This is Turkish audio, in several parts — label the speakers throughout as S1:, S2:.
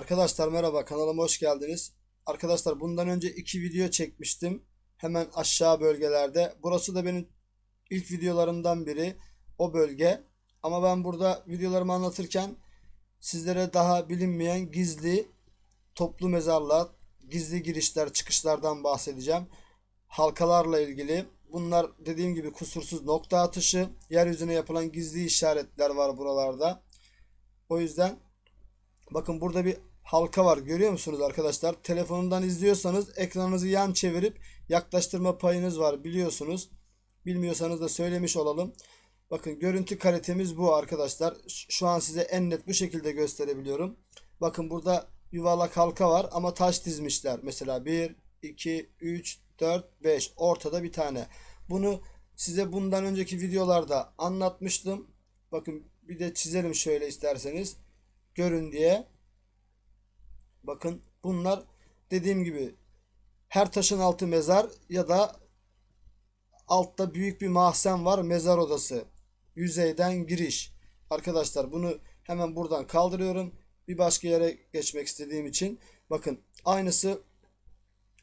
S1: Arkadaşlar merhaba kanalıma hoş geldiniz. Arkadaşlar bundan önce iki video çekmiştim. Hemen aşağı bölgelerde. Burası da benim ilk videolarımdan biri. O bölge. Ama ben burada videolarımı anlatırken sizlere daha bilinmeyen gizli toplu mezarlar, gizli girişler, çıkışlardan bahsedeceğim. Halkalarla ilgili. Bunlar dediğim gibi kusursuz nokta atışı. Yeryüzüne yapılan gizli işaretler var buralarda. O yüzden Bakın burada bir halka var. Görüyor musunuz arkadaşlar? Telefonundan izliyorsanız ekranınızı yan çevirip yaklaştırma payınız var biliyorsunuz. Bilmiyorsanız da söylemiş olalım. Bakın görüntü kalitemiz bu arkadaşlar. Şu an size en net bu şekilde gösterebiliyorum. Bakın burada yuvarlak halka var ama taş dizmişler. Mesela 1, 2, 3, 4, 5. Ortada bir tane. Bunu size bundan önceki videolarda anlatmıştım. Bakın bir de çizelim şöyle isterseniz görün diye. Bakın bunlar dediğim gibi her taşın altı mezar ya da altta büyük bir mahzen var mezar odası. Yüzeyden giriş. Arkadaşlar bunu hemen buradan kaldırıyorum. Bir başka yere geçmek istediğim için. Bakın aynısı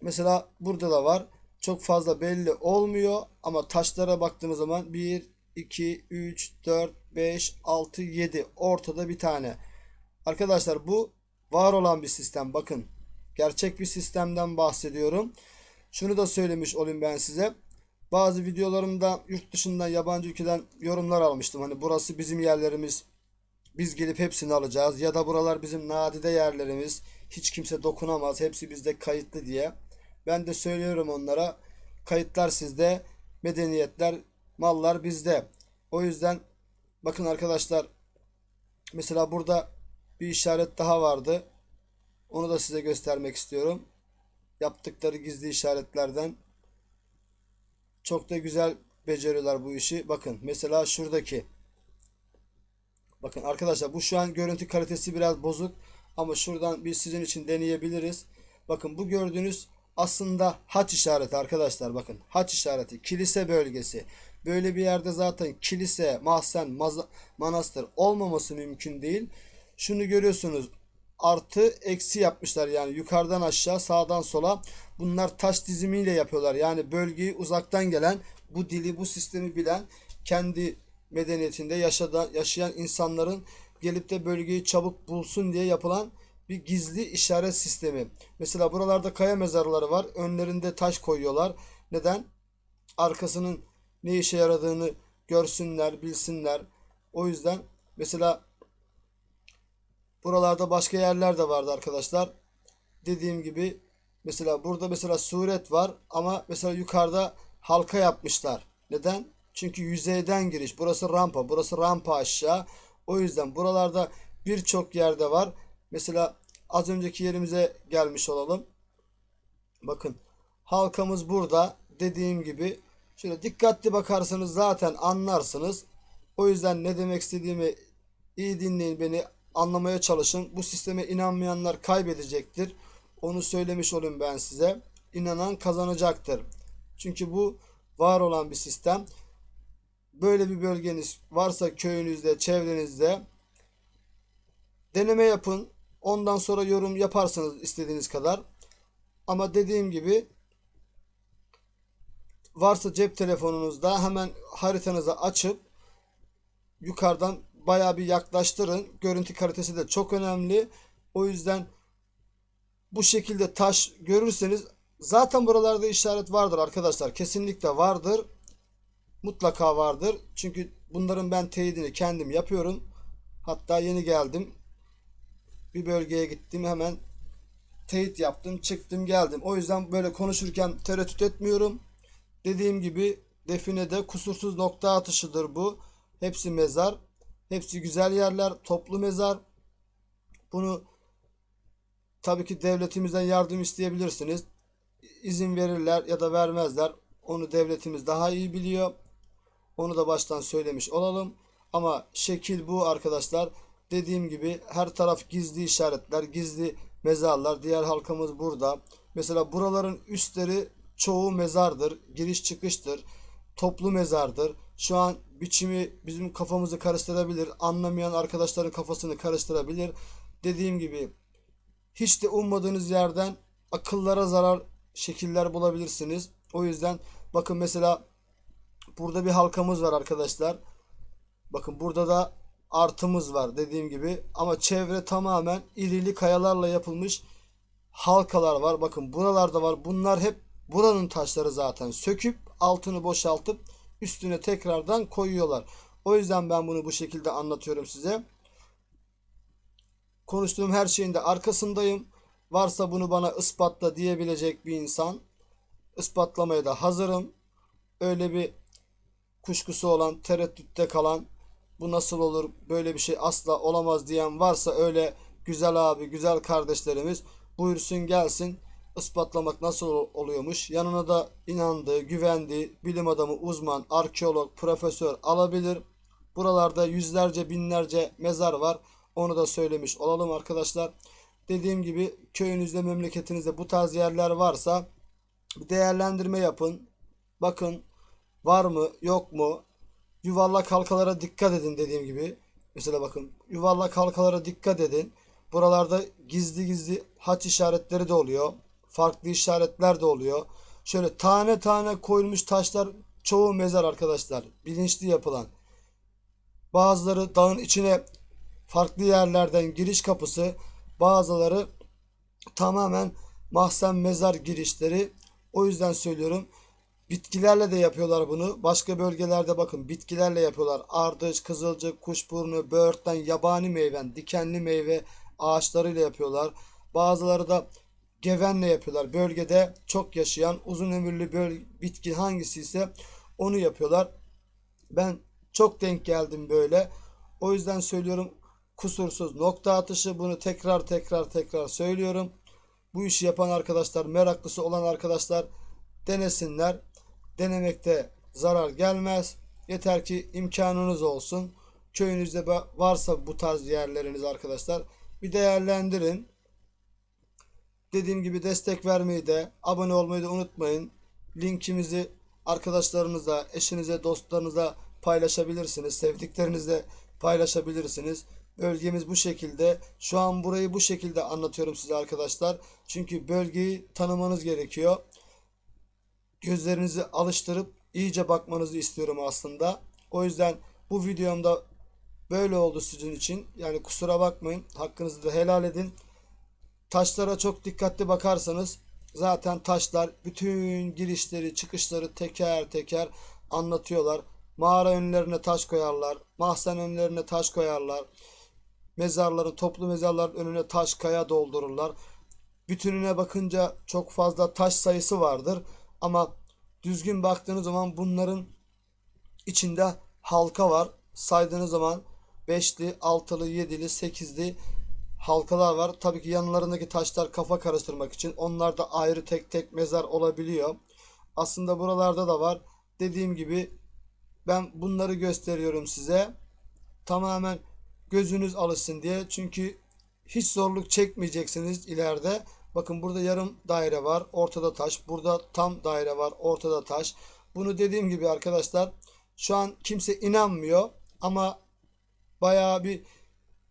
S1: mesela burada da var. Çok fazla belli olmuyor ama taşlara baktığımız zaman 1, 2, 3, 4, 5, 6, 7 ortada bir tane. Arkadaşlar bu var olan bir sistem. Bakın gerçek bir sistemden bahsediyorum. Şunu da söylemiş olayım ben size. Bazı videolarımda yurt dışından yabancı ülkeden yorumlar almıştım. Hani burası bizim yerlerimiz. Biz gelip hepsini alacağız. Ya da buralar bizim nadide yerlerimiz. Hiç kimse dokunamaz. Hepsi bizde kayıtlı diye. Ben de söylüyorum onlara. Kayıtlar sizde. Medeniyetler, mallar bizde. O yüzden bakın arkadaşlar mesela burada bir işaret daha vardı. Onu da size göstermek istiyorum. Yaptıkları gizli işaretlerden çok da güzel beceriyorlar bu işi. Bakın mesela şuradaki. Bakın arkadaşlar bu şu an görüntü kalitesi biraz bozuk ama şuradan bir sizin için deneyebiliriz. Bakın bu gördüğünüz aslında haç işareti arkadaşlar bakın haç işareti kilise bölgesi. Böyle bir yerde zaten kilise, mahzen, manastır olmaması mümkün değil. Şunu görüyorsunuz artı eksi yapmışlar yani yukarıdan aşağı sağdan sola bunlar taş dizimiyle yapıyorlar yani bölgeyi uzaktan gelen bu dili bu sistemi bilen kendi medeniyetinde yaşadan, yaşayan insanların gelip de bölgeyi çabuk bulsun diye yapılan bir gizli işaret sistemi. Mesela buralarda kaya mezarları var. Önlerinde taş koyuyorlar. Neden? Arkasının ne işe yaradığını görsünler, bilsinler. O yüzden mesela Buralarda başka yerler de vardı arkadaşlar. Dediğim gibi mesela burada mesela suret var ama mesela yukarıda halka yapmışlar. Neden? Çünkü yüzeyden giriş. Burası rampa. Burası rampa aşağı. O yüzden buralarda birçok yerde var. Mesela az önceki yerimize gelmiş olalım. Bakın halkamız burada. Dediğim gibi şöyle dikkatli bakarsanız zaten anlarsınız. O yüzden ne demek istediğimi iyi dinleyin beni anlamaya çalışın. Bu sisteme inanmayanlar kaybedecektir. Onu söylemiş olayım ben size. İnanan kazanacaktır. Çünkü bu var olan bir sistem. Böyle bir bölgeniz varsa köyünüzde, çevrenizde deneme yapın. Ondan sonra yorum yaparsınız istediğiniz kadar. Ama dediğim gibi varsa cep telefonunuzda hemen haritanızı açıp yukarıdan bayağı bir yaklaştırın. Görüntü kalitesi de çok önemli. O yüzden bu şekilde taş görürseniz zaten buralarda işaret vardır arkadaşlar. Kesinlikle vardır. Mutlaka vardır. Çünkü bunların ben teyidini kendim yapıyorum. Hatta yeni geldim. Bir bölgeye gittim hemen teyit yaptım, çıktım, geldim. O yüzden böyle konuşurken tereddüt etmiyorum. Dediğim gibi definede kusursuz nokta atışıdır bu. Hepsi mezar. Hepsi güzel yerler. Toplu mezar. Bunu tabii ki devletimizden yardım isteyebilirsiniz. İzin verirler ya da vermezler. Onu devletimiz daha iyi biliyor. Onu da baştan söylemiş olalım. Ama şekil bu arkadaşlar. Dediğim gibi her taraf gizli işaretler, gizli mezarlar. Diğer halkamız burada. Mesela buraların üstleri çoğu mezardır. Giriş çıkıştır. Toplu mezardır. Şu an biçimi bizim kafamızı karıştırabilir. Anlamayan arkadaşların kafasını karıştırabilir. Dediğim gibi hiç de ummadığınız yerden akıllara zarar şekiller bulabilirsiniz. O yüzden bakın mesela burada bir halkamız var arkadaşlar. Bakın burada da artımız var dediğim gibi ama çevre tamamen irili kayalarla yapılmış halkalar var. Bakın buralarda var. Bunlar hep buranın taşları zaten. Söküp altını boşaltıp üstüne tekrardan koyuyorlar. O yüzden ben bunu bu şekilde anlatıyorum size. Konuştuğum her şeyin de arkasındayım. Varsa bunu bana ispatla diyebilecek bir insan ispatlamaya da hazırım. Öyle bir kuşkusu olan, tereddütte kalan bu nasıl olur, böyle bir şey asla olamaz diyen varsa öyle güzel abi, güzel kardeşlerimiz buyursun gelsin ispatlamak nasıl ol- oluyormuş. Yanına da inandığı, güvendiği bilim adamı, uzman, arkeolog, profesör alabilir. Buralarda yüzlerce, binlerce mezar var. Onu da söylemiş olalım arkadaşlar. Dediğim gibi köyünüzde, memleketinizde bu tarz yerler varsa bir değerlendirme yapın. Bakın var mı, yok mu? Yuvarlak halkalara dikkat edin dediğim gibi. Mesela bakın yuvarlak halkalara dikkat edin. Buralarda gizli gizli haç işaretleri de oluyor. Farklı işaretler de oluyor. Şöyle tane tane koyulmuş taşlar çoğu mezar arkadaşlar. Bilinçli yapılan. Bazıları dağın içine farklı yerlerden giriş kapısı. Bazıları tamamen mahzen mezar girişleri. O yüzden söylüyorum. Bitkilerle de yapıyorlar bunu. Başka bölgelerde bakın bitkilerle yapıyorlar. Ardıç, kızılcık, kuşburnu, böğürtlen, yabani meyven, dikenli meyve ağaçlarıyla yapıyorlar. Bazıları da gevenle yapıyorlar. Bölgede çok yaşayan uzun ömürlü böl bitki hangisi ise onu yapıyorlar. Ben çok denk geldim böyle. O yüzden söylüyorum kusursuz nokta atışı bunu tekrar tekrar tekrar söylüyorum. Bu işi yapan arkadaşlar, meraklısı olan arkadaşlar denesinler. Denemekte zarar gelmez. Yeter ki imkanınız olsun. Köyünüzde varsa bu tarz yerleriniz arkadaşlar bir değerlendirin. Dediğim gibi destek vermeyi de abone olmayı da unutmayın. Linkimizi arkadaşlarınıza, eşinize, dostlarınıza paylaşabilirsiniz. Sevdiklerinizle paylaşabilirsiniz. Bölgemiz bu şekilde. Şu an burayı bu şekilde anlatıyorum size arkadaşlar. Çünkü bölgeyi tanımanız gerekiyor. Gözlerinizi alıştırıp iyice bakmanızı istiyorum aslında. O yüzden bu videomda böyle oldu sizin için. Yani kusura bakmayın. Hakkınızı da helal edin. Taşlara çok dikkatli bakarsanız zaten taşlar bütün girişleri çıkışları teker teker anlatıyorlar. Mağara önlerine taş koyarlar. Mahzen önlerine taş koyarlar. Mezarların toplu mezarların önüne taş kaya doldururlar. Bütününe bakınca çok fazla taş sayısı vardır. Ama düzgün baktığınız zaman bunların içinde halka var. Saydığınız zaman 5'li, 6'lı, 7'li, 8'li halkalar var. Tabii ki yanlarındaki taşlar kafa karıştırmak için. Onlar da ayrı tek tek mezar olabiliyor. Aslında buralarda da var. Dediğim gibi ben bunları gösteriyorum size. Tamamen gözünüz alışsın diye. Çünkü hiç zorluk çekmeyeceksiniz ileride. Bakın burada yarım daire var. Ortada taş. Burada tam daire var. Ortada taş. Bunu dediğim gibi arkadaşlar şu an kimse inanmıyor ama bayağı bir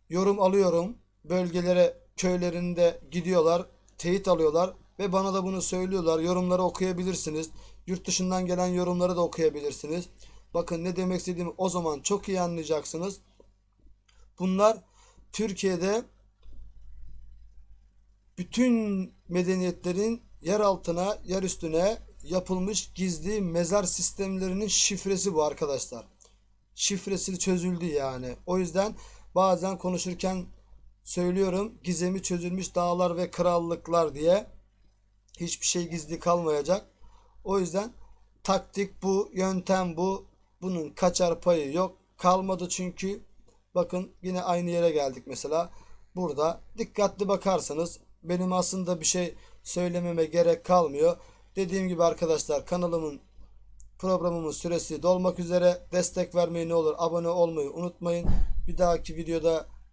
S1: yorum alıyorum. Bölgelere, köylerinde gidiyorlar, teyit alıyorlar ve bana da bunu söylüyorlar. Yorumları okuyabilirsiniz. Yurt dışından gelen yorumları da okuyabilirsiniz. Bakın ne demek istediğimi o zaman çok iyi anlayacaksınız. Bunlar Türkiye'de bütün medeniyetlerin yer altına, yer üstüne yapılmış gizli mezar sistemlerinin şifresi bu arkadaşlar. Şifresi çözüldü yani. O yüzden bazen konuşurken söylüyorum gizemi çözülmüş dağlar ve krallıklar diye hiçbir şey gizli kalmayacak. O yüzden taktik bu, yöntem bu. Bunun kaçar payı yok. Kalmadı çünkü bakın yine aynı yere geldik mesela. Burada dikkatli bakarsanız benim aslında bir şey söylememe gerek kalmıyor. Dediğim gibi arkadaşlar kanalımın programımın süresi dolmak üzere. Destek vermeyi ne olur abone olmayı unutmayın. Bir dahaki videoda